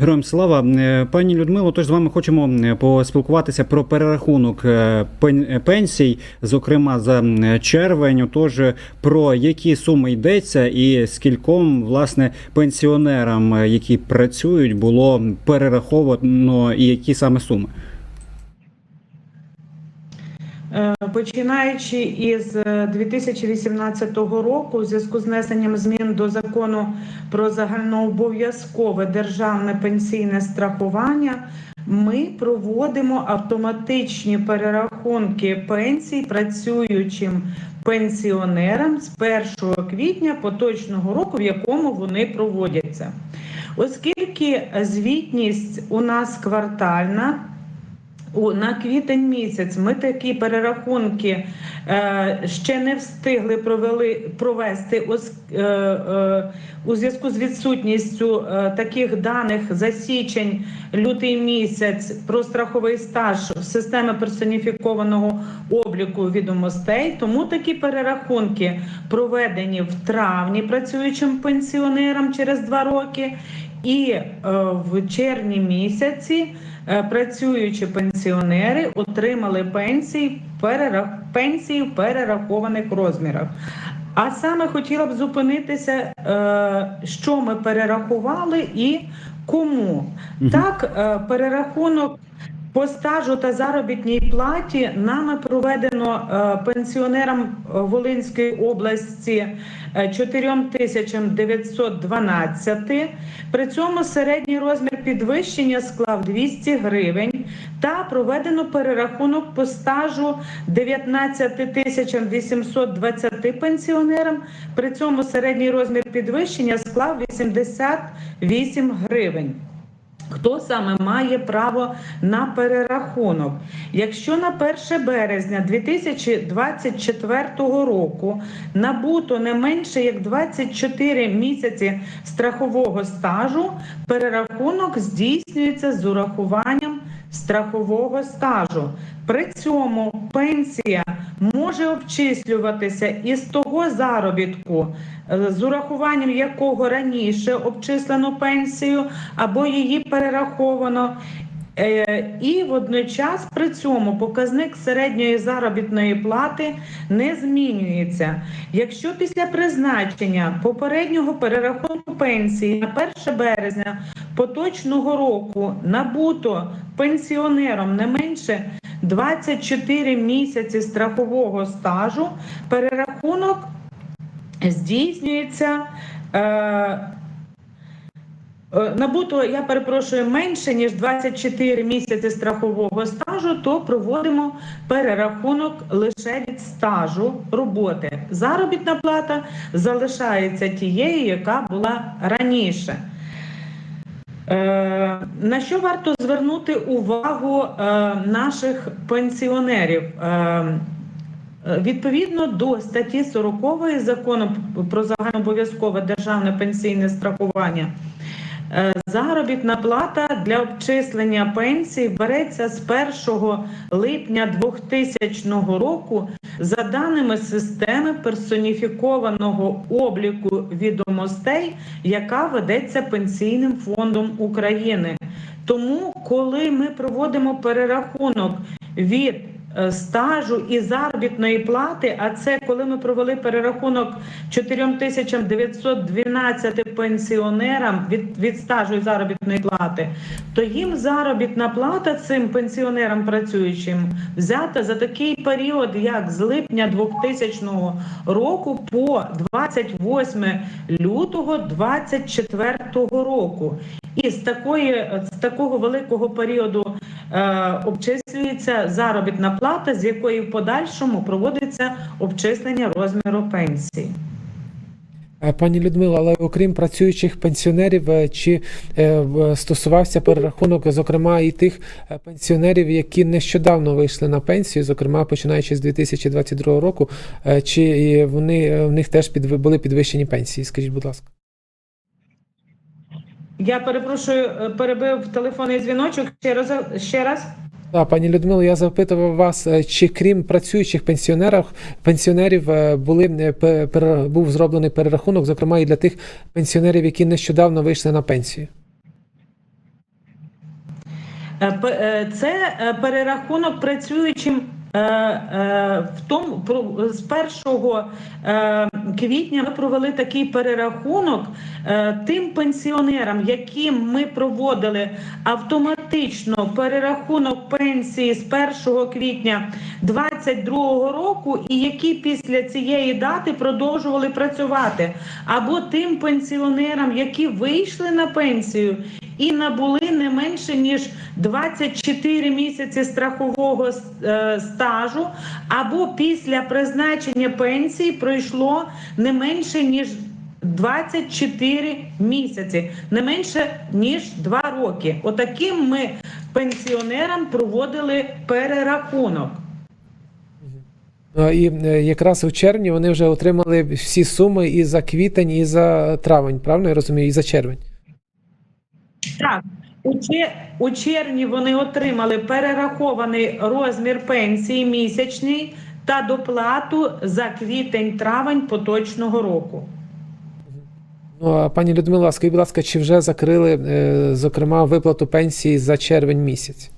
Героям слава, Е, пані Людмило. Тож з вами хочемо е, поспілкуватися про перерахунок е, пенсій, зокрема за червень. Тож про які суми йдеться, і скільком власне пенсіонерам, які працюють, було перераховано, і які саме суми. Е, Починаючи із е, 2018 року, у зв'язку з внесенням змін до закону про загальнообов'язкове державне пенсійне страхування, ми проводимо автоматичні перерахунки пенсій працюючим пенсіонерам з 1 квітня поточного року, в якому вони проводяться. Оскільки звітність у нас квартальна, на квітень місяць ми такі перерахунки е, ще не встигли провели провести ос, е, е, у зв'язку з відсутністю таких даних за січень, лютий місяць про страховий стаж системи персоніфікованого обліку відомостей. Тому такі перерахунки проведені в травні працюючим пенсіонерам через два роки, і в червні місяці. Е, працюючі пенсіонери отримали пенсії в перерах... пенсії в перерахованих розмірах. А саме хотіла б зупинитися, е, що ми перерахували і кому. Так, е, перерахунок по стажу та заробітній платі нами проведено е, пенсіонерам е, Волинської області е, 4912. При цьому середній розмір підвищення склав 200 гривень та проведено перерахунок по стажу 19 820 пенсіонерам. При цьому середній розмір підвищення склав 88 гривень. Хто саме має право на перерахунок? Якщо на 1 березня 2024 року набуто не менше як 24 місяці страхового стажу, перерахунок здійснюється з урахуванням страхового стажу. При цьому пенсія може обчислюватися із того заробітку, е, з урахуванням якого раніше обчислено пенсію або її перераховано. Е, І водночас при цьому показник середньої заробітної плати не змінюється. Якщо після призначення попереднього перерахунку пенсії на 1 березня поточного року набуто пенсіонером не менше 24 місяці страхового стажу, перерахунок здійснюється. Е, Е, Набуто, я перепрошую, менше ніж 24 місяці страхового стажу, то проводимо перерахунок лише від стажу роботи. Заробітна плата залишається тією, яка була раніше. Е, На що варто звернути увагу е, наших пенсіонерів? Е, Відповідно до статті 40 закону про загальнообов'язкове державне пенсійне страхування. Е, Заробітна плата для обчислення пенсії береться з 1 липня 2000 року за даними системи персоніфікованого обліку відомостей, яка ведеться Пенсійним фондом України. Тому, коли ми проводимо перерахунок від стажу і заробітної плати, а це коли ми провели перерахунок 4912 пенсіонерам від, від стажу і заробітної плати, то їм заробітна плата цим пенсіонерам працюючим взята за такий період, як з липня 2000 року по 28 лютого 2024 року. І з такої з такого великого періоду е, обчислюється заробітна плата, з якої в подальшому проводиться обчислення розміру пенсії. Е, Пані Людмила, але окрім працюючих пенсіонерів, е, чи е, стосувався перерахунок, зокрема, і тих пенсіонерів, які нещодавно вийшли на пенсію, зокрема починаючи з 2022 року, чи вони в них теж були підвищені пенсії? Скажіть, будь ласка. Я перепрошую, е, перебив телефонний дзвіночок. Ще раз ще раз. Так, пані Людмило, я запитував вас, е, чи крім працюючих пенсіонерів, пенсіонерів були е, був зроблений перерахунок, зокрема і для тих пенсіонерів, які нещодавно вийшли на пенсію. Це перерахунок працюючим в тому з 1 е, квітня ми провели такий перерахунок е, тим пенсіонерам, яким ми проводили автоматично перерахунок пенсії з 1 квітня 2022 року, і які після цієї дати продовжували працювати, або тим пенсіонерам, які вийшли на пенсію і набули не менше ніж 24 місяці страхового е, стажу, або після призначення пенсії пройшло не менше ніж 24 місяці, не менше ніж 2 роки. Отаким ми пенсіонерам проводили перерахунок. Е, І е, якраз у червні вони вже отримали всі суми і за квітень, і за травень, правильно я розумію, і за червень. Так, у, чер... у червні вони отримали перерахований розмір пенсії місячний та доплату за квітень-травень поточного року. Ну, а пані Людмила, скажіть, будь ласка, чи вже закрили, е, зокрема, виплату пенсії за червень місяць?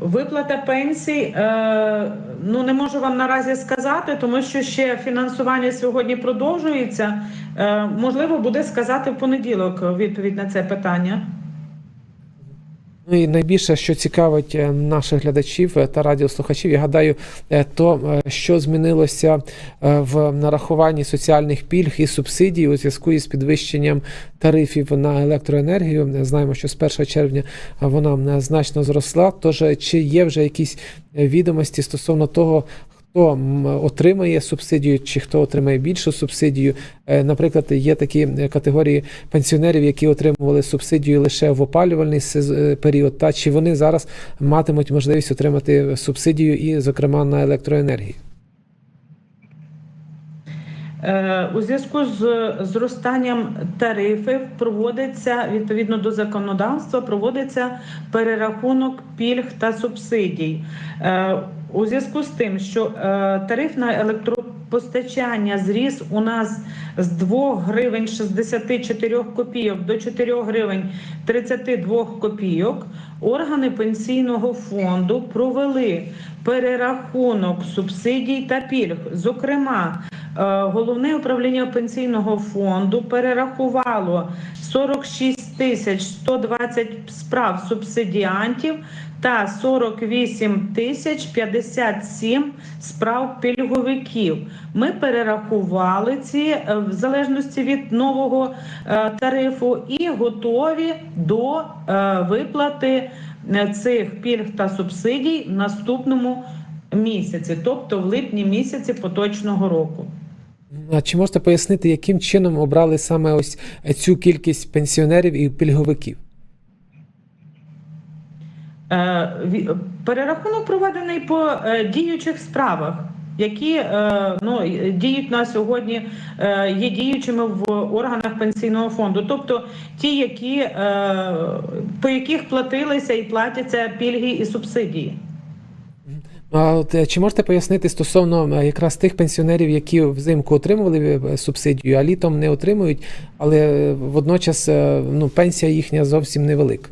Виплата пенсій, е, ну не можу вам наразі сказати, тому що ще фінансування сьогодні продовжується. Е, Можливо, буде сказати в понеділок відповідь на це питання. Ну і найбільше, що цікавить е, наших глядачів е, та радіослухачів, я гадаю, е, то що змінилося в нарахуванні соціальних пільг і субсидій у зв'язку із підвищенням тарифів на електроенергію. Знаємо, що з 1 червня вона значно зросла. Тож чи є вже якісь відомості стосовно того, хто отримає субсидію, чи хто отримає більшу субсидію. Е, Наприклад, є такі е, категорії пенсіонерів, які отримували субсидію лише в опалювальний е, період, та чи вони зараз матимуть можливість отримати субсидію і, зокрема, на електроенергію. Е, У зв'язку з зростанням тарифів проводиться відповідно до законодавства, проводиться перерахунок пільг та субсидій. У зв'язку з тим, що е, тариф на електропостачання зріс у нас з 2 гривень 64 копійок до 4 гривень 32 копійок, органи пенсійного фонду провели перерахунок субсидій та пільг. Зокрема, Головне управління пенсійного фонду перерахувало 46 тисяч 120 справ субсидіантів та 48 тисяч 57 справ пільговиків. Ми перерахували ці е, в залежності від нового е, тарифу і готові до е, виплати е, цих пільг та субсидій в наступному місяці, тобто в липні місяці поточного року. А чи можете пояснити, яким чином обрали саме ось цю кількість пенсіонерів і пільговиків? Е, Перерахунок проведений по е, діючих справах, які е, ну, діють на сьогодні, є діючими в органах пенсійного фонду, тобто ті, які, по яких платилися і платяться пільги і субсидії. А от е, чи можете пояснити стосовно е, якраз тих пенсіонерів, які взимку отримували е, субсидію, а літом не отримують, але водночас ну, пенсія їхня зовсім невелика?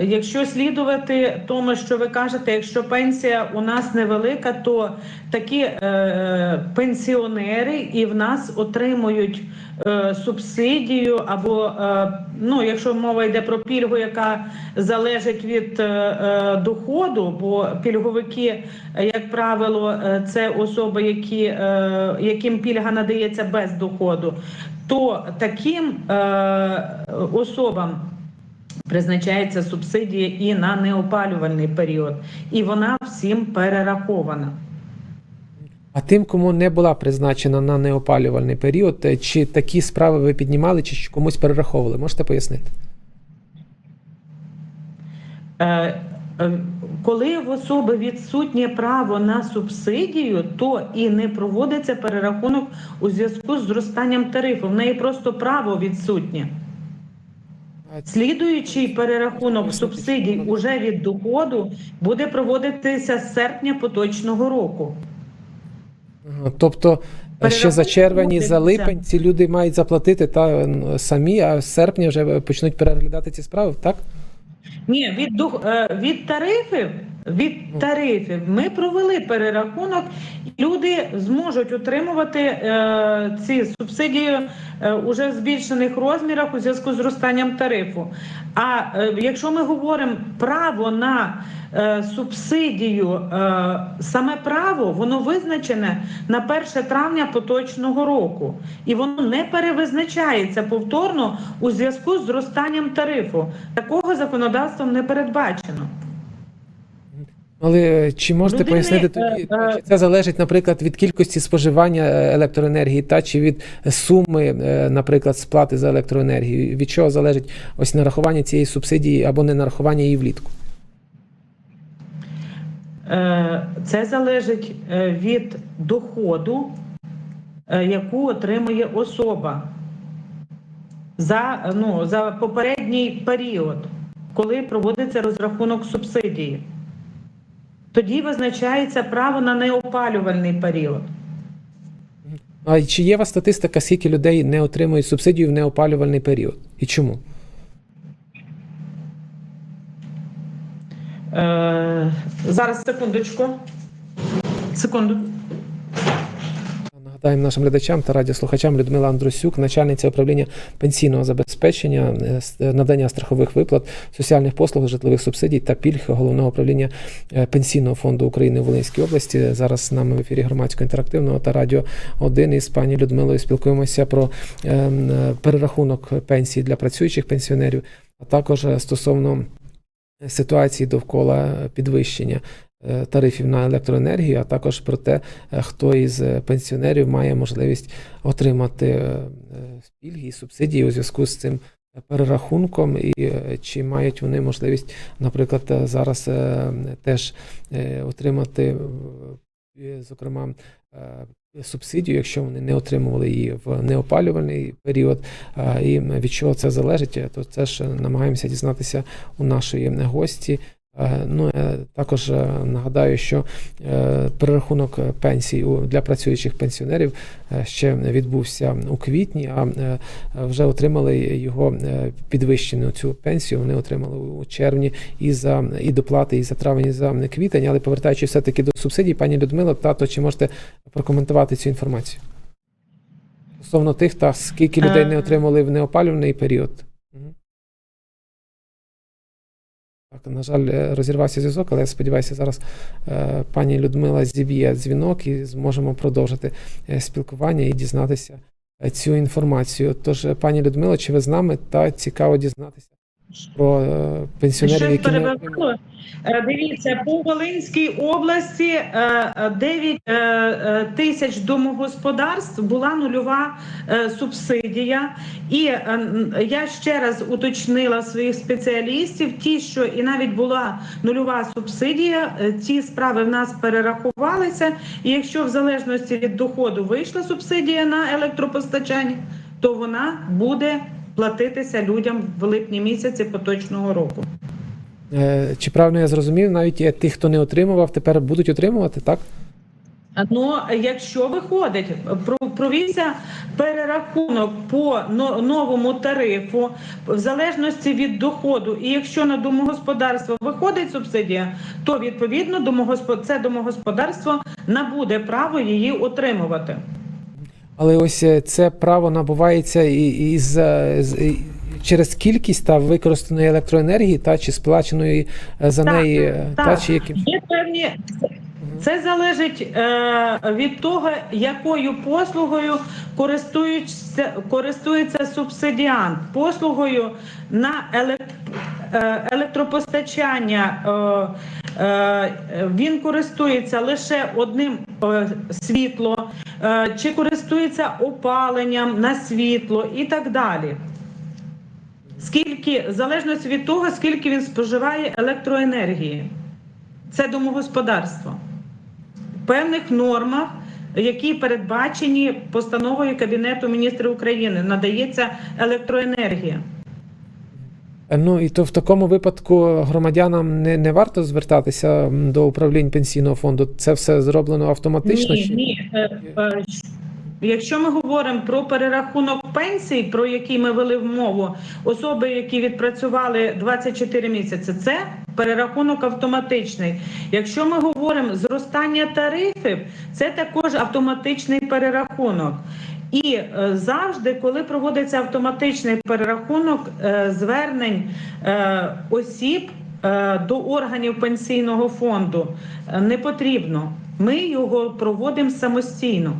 Якщо слідувати тому, що ви кажете, якщо пенсія у нас невелика, то такі е, пенсіонери і в нас отримують е, субсидію, або е, ну, якщо мова йде про пільгу, яка залежить від е, е, доходу, бо пільговики, як правило, е, це особи, які, е, яким пільга надається без доходу, то таким е, особам. Призначається субсидія і на неопалювальний період, і вона всім перерахована. А тим, кому не була призначена на неопалювальний період, е, чи такі справи ви піднімали, чи комусь перераховували? Можете пояснити? Е, е, Коли в особи відсутнє право на субсидію, то і не проводиться перерахунок у зв'язку з зростанням тарифу. В неї просто право відсутнє. Слідуючий перерахунок субсидій уже від доходу буде проводитися з серпня поточного року. Тобто е, ще за червень і за липень ці люди мають заплатити та самі, а з серпня вже почнуть переглядати ці справи, так? Ні, від дух е, від тарифів. Від тарифів ми провели перерахунок, і люди зможуть отримувати е, ці субсидії е, уже в збільшених розмірах у зв'язку з зростанням тарифу. А е, якщо ми говоримо право на е, субсидію, е, саме право воно визначене на 1 травня поточного року, і воно не перевизначається повторно у зв'язку з зростанням тарифу. Такого законодавством не передбачено. Але е, чи можете Людини, пояснити е, тоді, е, чи це залежить, наприклад, від кількості споживання е, електроенергії, та чи від суми, е, наприклад, сплати за електроенергію? Від чого залежить ось нарахування цієї субсидії або не нарахування її влітку? Е, Це залежить е, від доходу, е, яку отримує особа за, ну, за попередній період, коли проводиться розрахунок субсидії. Тоді визначається право на неопалювальний період. А чи є у вас статистика, скільки людей не отримують субсидію в неопалювальний період? І чому? Е, Зараз секундочку. Секунду. Нагадаємо нашим глядачам та радіослухачам Людмила Андрусюк, начальниця управління пенсійного забезпечення, е, е, надання страхових виплат, соціальних послуг, житлових субсидій та пільг головного управління е, Пенсійного фонду України в Волинській області. Зараз з нами в ефірі громадського інтерактивного та радіо 1 із пані Людмилою спілкуємося про е, м, е, перерахунок пенсій для працюючих пенсіонерів, а також стосовно ситуації довкола підвищення тарифів на електроенергію, а також про те, е, хто із е, пенсіонерів має можливість отримати е, е, пільги і субсидії у зв'язку з цим перерахунком, і е, чи мають вони можливість, наприклад, е, зараз е, теж е, отримати, е, зокрема, е, субсидію, якщо вони не отримували її в неопалювальний період, е, і від чого це залежить, е, то це ж намагаємося дізнатися у нашої гості. Е, Ну, е, також е, нагадаю, що е, перерахунок пенсій для працюючих пенсіонерів ще відбувся у квітні, а вже отримали його підвищену цю пенсію. Вони отримали у червні і за і доплати, і за травень, і за квітень. Але повертаючись все-таки до субсидій, пані Людмила, тато, чи можете прокоментувати цю інформацію? Стосовно тих, та скільки людей не отримали в неопалювальний період. На жаль, розірвався зв'язок, але я сподіваюся, зараз е, пані Людмила зіб'є дзвінок і зможемо продовжити е, спілкування і дізнатися е, цю інформацію. Тож, пані Людмила, чи ви з нами та цікаво дізнатися про е, пенсіонерів, які не. Е, Дивіться, по Волинській області е, е, 9 е, тисяч домогосподарств була нульова субсидія. І я ще раз уточнила своїх спеціалістів, ті, що і навіть була нульова субсидія, ці справи в нас перерахувалися. І якщо в залежності від доходу вийшла субсидія на електропостачання, то вона буде платитися людям в липні місяці поточного року. Е, Чи правильно я зрозумів, навіть ті, хто не отримував, тепер будуть отримувати, так? Ну, якщо виходить, про- провівся перерахунок по новому тарифу в залежності від доходу, і якщо на домогосподарство виходить субсидія, то відповідно це домогосподарство набуде право її отримувати. Але ось е, це право набувається і, і з, з- і через кількість та використаної електроенергії, та чи сплаченої е, за Так, неї, е, та чи яким Є певні. Це залежить е, від того, якою послугою користується, користується субсидіант. Послугою на елек, е, електропостачання е, е, він користується лише одним е, світло, е, чи користується опаленням на світло і так далі. Скільки в від того, скільки він споживає електроенергії. Це домогосподарство. В певних нормах, які передбачені постановою Кабінету міністрів України, надається електроенергія. Е, Ну і то в такому випадку громадянам не, не варто звертатися до управлінь пенсійного фонду. Це все зроблено автоматично. Ні, чи- ні. Е, е, Якщо ми говоримо про перерахунок пенсій, про який ми вели в мову, особи, які відпрацювали 24 місяці, це перерахунок автоматичний. Якщо ми говоримо зростання тарифів, це також автоматичний перерахунок. І е, завжди, коли проводиться автоматичний перерахунок е, звернень е, осіб до органів пенсійного фонду, не потрібно. Ми його проводимо самостійно.